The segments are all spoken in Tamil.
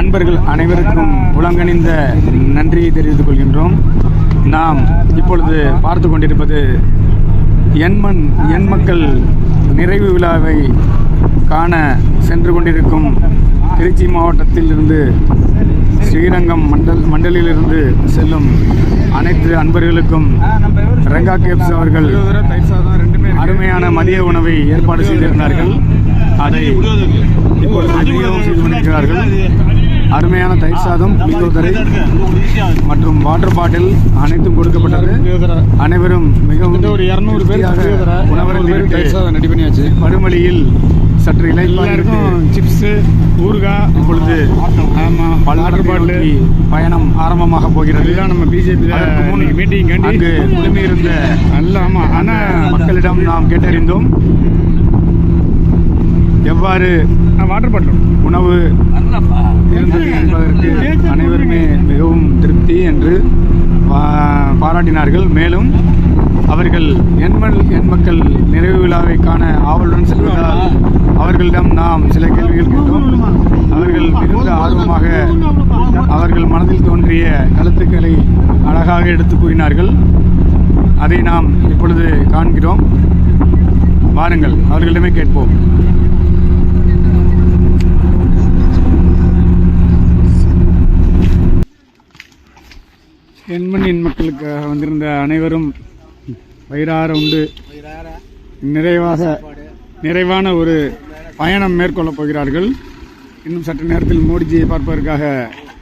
அன்பர்கள் அனைவருக்கும் உலங்கணிந்த நன்றியை தெரிவித்துக் கொள்கின்றோம். நாம் இப்பொழுது பார்த்து கொண்டிருப்பது எண்மண் எண் மக்கள் நிறைவு விழாவை காண சென்று கொண்டிருக்கும் திருச்சி மாவட்டத்தில் இருந்து ஸ்ரீரங்கம் மண்டல் மண்டலிலிருந்து செல்லும் அனைத்து அன்பர்களுக்கும் ரெங்கா கேப்ஸ் அவர்கள் அருமையான மதிய உணவை ஏற்பாடு செய்திருந்தார்கள். அதை இப்பொழுது செய்து கொண்டிருக்கிறார்கள். அருமையான தயிர் சாதம் புளியோதரை மற்றும் வாட்டர் பாட்டில் அனைத்தும் கொடுக்கப்பட்டது. அனைவரும் மிகவும் ஒரு இரநூறு பேர் உணவருந்திவிட்டு தயிர் சாதம் ரெடி பண்ணியாச்சு. மறுமொழியில் சற்று எல்லாருக்கும் சிப்ஸு ஊறுகாய் இப்பொழுது ஆமாம் பல்லாட்டு வாட்டர் பாட்டில் பயணம் ஆரம்பமாக போகிறது. இதுதான் நம்ம பிஜேபி மீட்டிங் கண்டி அங்கு குழுமியிருந்த நல்ல ஆமாம் ஆனால் மக்களிடம் நாம் கேட்டறிந்தோம். எவ்வாறு வாட்டர் பாட்டில் உணவு இருந்தது என்பதற்கு அனைவருமே மிகவும் திருப்தி என்று பா- பாராட்டினார்கள். மேலும் அவர்கள் எண்மல் எண்மக்கள் நிறைவு விழாவை காண ஆவலுடன் செல்வதால் அவர்களிடம் நாம் சில கேள்விகள் கேட்டோம். அவர்கள் மிகுந்த ஆர்வமாக அவர்கள் மனதில் தோன்றிய கருத்துக்களை அழகாக எடுத்து கூறினார்கள். அதை நாம் இப்பொழுது காண்கிறோம். வாருங்கள் அவர்களிடமே கேட்போம். எண் மக்களுக்கு வந்திருந்த அனைவரும் வயிறார உண்டு. நிறைவாக நிறைவான ஒரு பயணம் மேற்கொள்ளப் போகிறார்கள். இன்னும் சற்று நேரத்தில் மோடிஜியை பார்ப்பதற்காக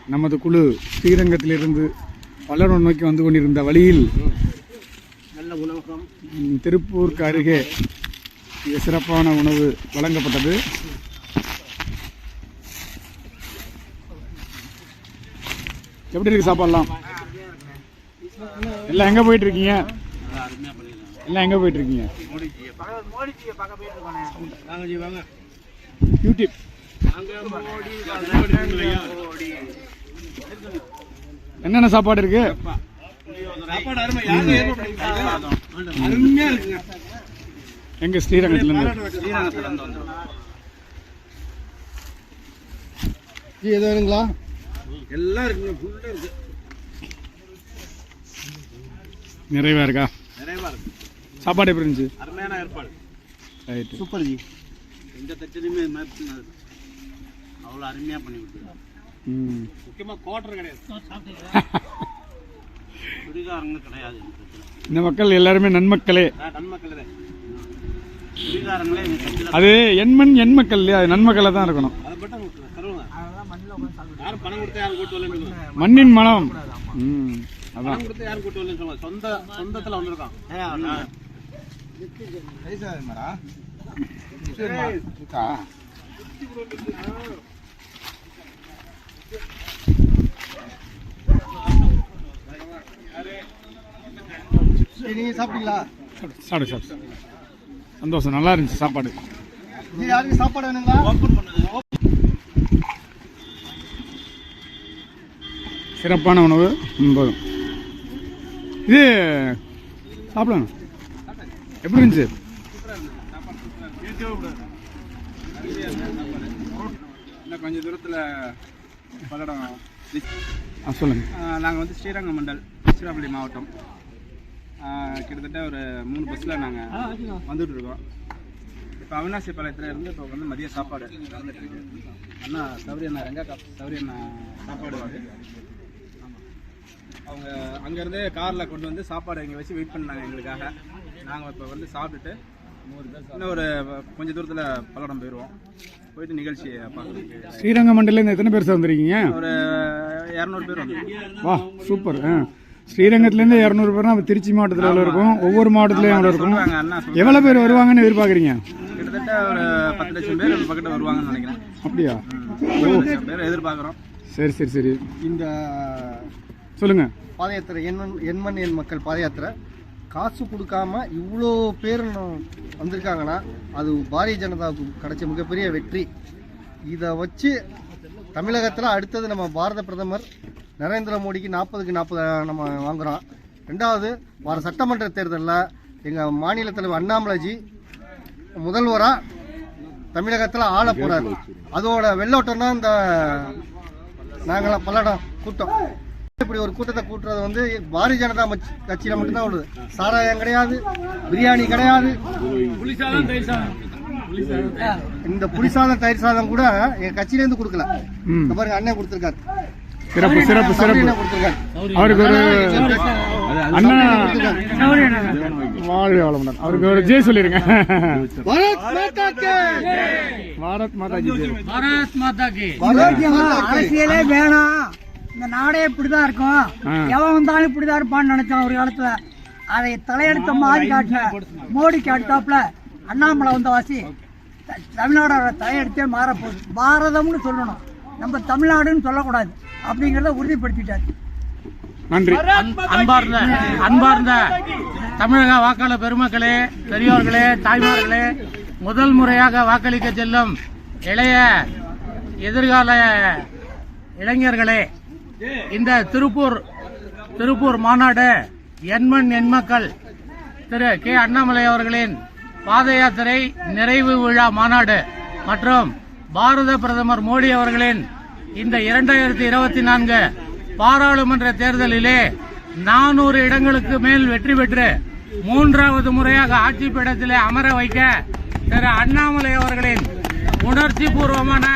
நமது குழு ஸ்ரீரங்கத்திலிருந்து வல்லரம் நோக்கி வந்து கொண்டிருந்த வழியில் ம், திருப்பூருக்கு அருகே மிக சிறப்பான உணவு வழங்கப்பட்டது. எப்படி இருக்கு சாப்பாடுலாம்? எல்லாம் எங்க போயிட்டு இருக்கீங்க எல்லாம் எங்க போயிட்டு இருக்கீங்க யூடியூப் என்னென்ன சாப்பாடு இருக்கு? எங்க ஸ்ரீரங்கத்துல இருந்து ஜி எது வேணுங்களா எல்லாம் இருக்குங்க ஃபுல்லாக இருக்கு. நிறைவா இருக்கா? நிறையவா இருக்கு. சாப்பாடு எப்படி இருந்துச்சு? அருமையான ஏற்பாடு. Right super ji. எந்த பண்ணாது. அவ்வளோ அருமையாக பண்ணி கொடுத்துருக்காங்க ம். முக்கியமாக கோட்டர் கிடையாது. குடிகாரங்க கிடையாது இந்த மக்கள் எல்லாருமே நன்மக்களே. நான் நன்மக்கள். அது எண்மண் எண் மக்கள் இல்லையா? அது நன்மக்களை தான் இருக்கணும். மண்ணின் மனம். ம். பணம் கொடுத்தா யாரும் கூட்டு வரலன்னு சொல்லுவாங்க. சொந்த சொந்தத்தில் வந்திருக்கான். நீங்க சாப்பிட்டீங்களா? சாப்பிடு சாப்பிடு. சந்தோஷம். நல்லா இருந்துச்சு சாப்பாடு. யாருக்கு சாப்பாடு வேணுங்களா? சிறப்பான உணவு போதும் இது சாப்பிடணும் எப்படி இருந்துச்சு? இன்னும் கொஞ்சம் தூரத்தில் பல்லடம் ஆ சொல்லுங்கள் நாங்கள் வந்து ஸ்ரீரங்கம் மண்டல் திருச்சிராப்பள்ளி மாவட்டம். கிட்டத்தட்ட ஒரு மூணு பஸ்ஸில் நாங்கள் வந்துட்டு இருக்கோம் இப்போ அவினாசி பாளையத்தில் இருந்து இப்போ வந்து மதிய சாப்பாடு அண்ணா சௌரி அண்ணா ரெங்கா காப் சௌரி அண்ணா சாப்பாடு அவங்க அங்கேருந்து காரில் கொண்டு வந்து சாப்பாடு இங்கே வச்சு வெயிட் பண்ணாங்க எங்களுக்காக. நாங்கள் இப்போ வந்து சாப்பிட்டுட்டு இன்னும் ஒரு கொஞ்சம் தூரத்தில் பல்லடம் போயிடுவோம் போயிட்டு நிகழ்ச்சியை பார்க்குறதுக்கு. ஸ்ரீரங்கம் மண்டலேருந்து எத்தனை பேர் சார் வந்திருக்கீங்க? ஒரு இரநூறு பேர் வந்து வா சூப்பர். ஆ. ஸ்ரீரங்கத்துலேருந்து இரநூறு பேர் நம்ம திருச்சி மாவட்டத்தில் எவ்வளோ இருக்கும்? ஒவ்வொரு மாவட்டத்துலையும் எவ்வளோ இருக்கும். எவ்வளோ பேர் வருவாங்கன்னு எதிர்பார்க்குறீங்க? கிட்டத்தட்ட ஒரு பத்து லட்சம் பேர் பக்கத்துல வருவாங்கன்னு நினைக்கிறேன். அப்படியா? பேர் எதிர்பார்க்குறோம். சரி சரி சரி. இந்த சொல்லுங்கள் பாதயாத்திரை எண்மண் எண்மண் எண் மக்கள் பாதயாத்திரை. காசு கொடுக்காம இவ்வளோ பேர் வந்திருக்காங்கன்னா அது பாரதிய ஜனதாவுக்கு கிடைச்ச மிகப்பெரிய வெற்றி. இதை வச்சு தமிழகத்தில் அடுத்தது நம்ம பாரத பிரதமர் நரேந்திர மோடிக்கு நாற்பதுக்கு நாற்பது நம்ம வாங்குகிறோம் ரெண்டாவது வர சட்டமன்ற தேர்தலில் எங்கள் மாநில தலைவர் அண்ணாமலைஜி முதல்வராக தமிழகத்தில் ஆள போகிறார் அதோட வெள்ளோட்டம்னா இந்த நாங்களாம் பல்லடம் கூட்டம். இப்படி ஒரு கூட்டத்தை கூட்டுறது வந்து பாரதிய ஜனதா கட்சியில மட்டும்தான் உள்ளது. சாராயம் கிடையாது பிரியாணி கிடையாது. இந்த புளிசாதம் தயிர் சாதம் கூட எங்க கட்சியில இருந்து கொடுக்கல. பாருங்க அண்ணன் கொடுத்திருக்காரு. சிறப்பு சிறப்பு சிறப்பு. அவருக்கு ஒரு அண்ணா கொடுத்திருக்காரு. வாழ்க வளமுடன். அவருக்கு ஒரு ஜெய் சொல்லிருங்க. பாரத் மாதா கே பாரத் ஜெய் பாரத் மாதா கே. அரசியலே வேணாம். இந்த நாடே இப்படிதான் இருக்கும். எவன் வந்தாலும் இப்படிதான் இருப்பான்னு நினைச்சோம் ஒரு காலத்துல. அதை தலையெடுத்த மாதிரி காட்டின மோடிக்கு அடுத்தாப்புல அண்ணாமலை வந்த வாசி த- தமிழ்நாடோட தலையெடுத்தே மாறப்போகுது பாரதம்னு சொல்லணும். நம்ம தமிழ்நாடுன்னு சொல்லக்கூடாது. அப்படிங்கிறத உறுதிப்படுத்திட்டாரு. நன்றி. அன்பார்ந்த அன்பார்ந்த தமிழக வாக்காளர் பெருமக்களே பெரியோர்களே தாய்மார்களே முதல் முறையாக வாக்களிக்க செல்லும் இளைய எதிர்கால இளைஞர்களே இந்த திருப்பூர் திருப்பூர் மாநாடு எண்மண் எண்மக்கள் திரு கே. அண்ணாமலை அவர்களின் பாத யாத்திரை நிறைவு விழா மாநாடு மற்றும் பாரத பிரதமர் மோடி அவர்களின் இந்த இரண்டாயிரத்தி இருபத்தி நான்கு பாராளுமன்ற தேர்தலிலே நானூறு இடங்களுக்கு மேல் வெற்றி பெற்று மூன்றாவது முறையாக ஆட்சி பீடத்திலே அமர வைக்க திரு அண்ணாமலை அவர்களின் உணர்ச்சி பூர்வமான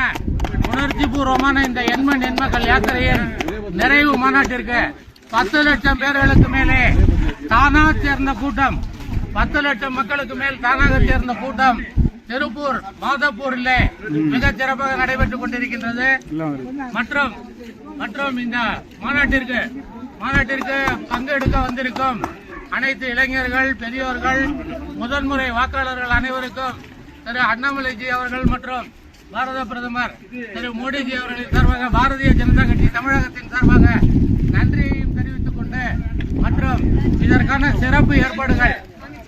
உணர்ச்சி பூர்வமான இந்த எண்மண் எண்மக்கள் யாத்திரையின் நிறைவு மாநாட்டிற்கு பத்து லட்சம் பேர்களுக்கு மேலே தானா சேர்ந்த கூட்டம் பத்து லட்சம் மக்களுக்கு மேல் தானாக சேர்ந்த கூட்டம் திருப்பூர் மாதப்பூரில் மிகச் சிறப்பாக நடைபெற்றுக் கொண்டிருக்கின்றது. மற்றும் மற்றும் இந்த மாநாட்டிற்கு மாநாட்டிற்கு பங்கெடுக்க வந்திருக்கும் அனைத்து இளைஞர்கள் பெரியோர்கள் முதன்முறை வாக்காளர்கள் அனைவருக்கும் திரு அண்ணாமலைஜி அவர்கள் மற்றும் பாரத பிரதமர் திரு மோடிஜி அவர்களின் சார்பாக பாரதிய ஜனதா கட்சி தமிழகத்தின் சார்பாக நன்றியையும் தெரிவித்துக் கொண்டு மற்றும் இதற்கான சிறப்பு ஏற்பாடுகள்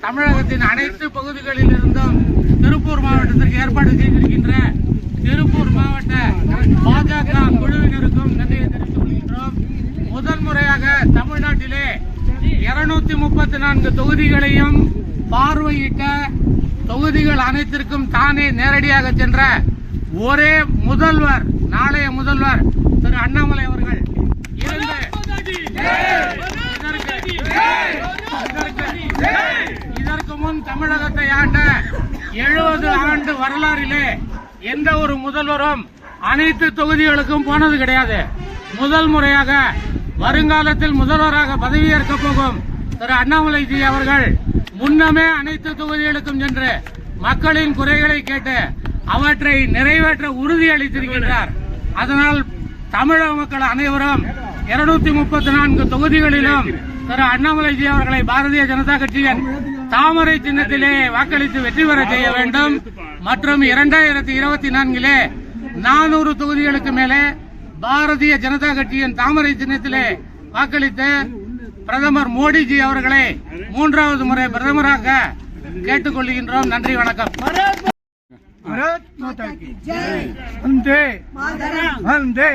தமிழகத்தின் அனைத்து பகுதிகளில் இருந்தும் திருப்பூர் மாவட்டத்திற்கு ஏற்பாடு செய்திருக்கின்ற திருப்பூர் மாவட்ட பாஜக குழுவினருக்கும் நன்றியை தெரிவித்துக் கொள்கின்றோம். முதல் முறையாக தமிழ்நாட்டிலே இருநூத்தி முப்பத்தி நான்கு தொகுதிகளையும் பார்வையிட்ட தொகுதிகள் அனைத்திற்கும் தானே நேரடியாக சென்ற ஒரே முதல்வர் நாளைய முதல்வர் திரு அண்ணாமலை அவர்கள் இதற்கு- முன் தமிழகத்தை ஆண்ட எழுபது ஆண்டு வரலாறிலே எந்த ஒரு முதல்வரும் அனைத்து தொகுதிகளுக்கும் போனது கிடையாது. முதல் முறையாக வருங்காலத்தில் முதல்வராக பதவியேற்க போகும் திரு அண்ணாமலைஜி அவர்கள் முன்னமே அனைத்து தொகுதிகளுக்கும் சென்று மக்களின் குறைகளை கேட்டு அவற்றை நிறைவேற்ற உறுதியளித்திருக்கின்றார். அதனால் தமிழக மக்கள் அனைவரும் இருநூத்தி முப்பத்தி நான்கு தொகுதிகளிலும் திரு அண்ணாமலைஜி அவர்களை பாரதிய ஜனதா கட்சியின் தாமரை சின்னத்திலே வாக்களித்து வெற்றி பெற செய்ய வேண்டும். மற்றும் இரண்டாயிரத்தி இருபத்தி நான்கிலே நானூறு தொகுதிகளுக்கு மேலே பாரதிய ஜனதா கட்சியின் தாமரை சின்னத்திலே வாக்களித்து பிரதமர் மோடிஜி அவர்களை மூன்றாவது முறை பிரதமராக கேட்டுக்கொள்கின்றோம். நன்றி வணக்கம். பாரத் மாதா கி. வந்தே. வந்தே.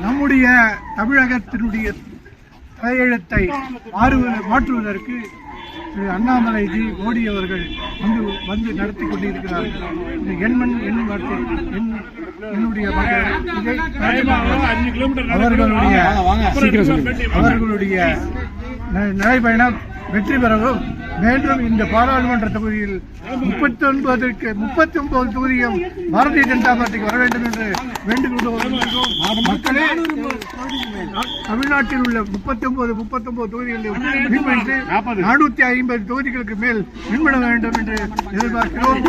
நம்முடைய தமிழகத்தினுடைய தலையெழுத்தை மாறுவ- மாற்றுவதற்கு திரு அண்ணாமலைஜி மோடி அவர்கள் வந்து வந்து நடத்தி கொண்டிருக்கிறார்கள். இந்த எண்மண் எண் வார்த்தை எண் என்னுடைய அவர்களுடைய அவர்களுடைய ந- நடைபயணம் வெற்றி பெறவும் மேலும் இந்த பாராளுமன்ற தொகுதியில் முப்பத்தி ஒன்பதற்கு முப்பத்தி ஒன்பது தொகுதியும் பாரதிய ஜனதா பார்ட்டிக்கு வர வேண்டும் என்று வேண்டுகொள்கிறோம் மக்களே தமிழ்நாட்டில் உள்ள முப்பத்தி ஒன்பது முப்பத்தி ஒன்பது தொகுதிகளில் நானூத்தி ஐம்பது தொகுதிகளுக்கு மேல் விண்பட வேண்டும் என்று எதிர்பார்க்கிறோம்.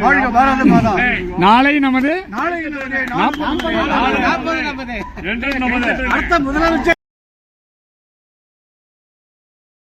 வாழ்க பாரத மாதா. நாளை நமது நாளை நமது அடுத்த முதலமைச்சர்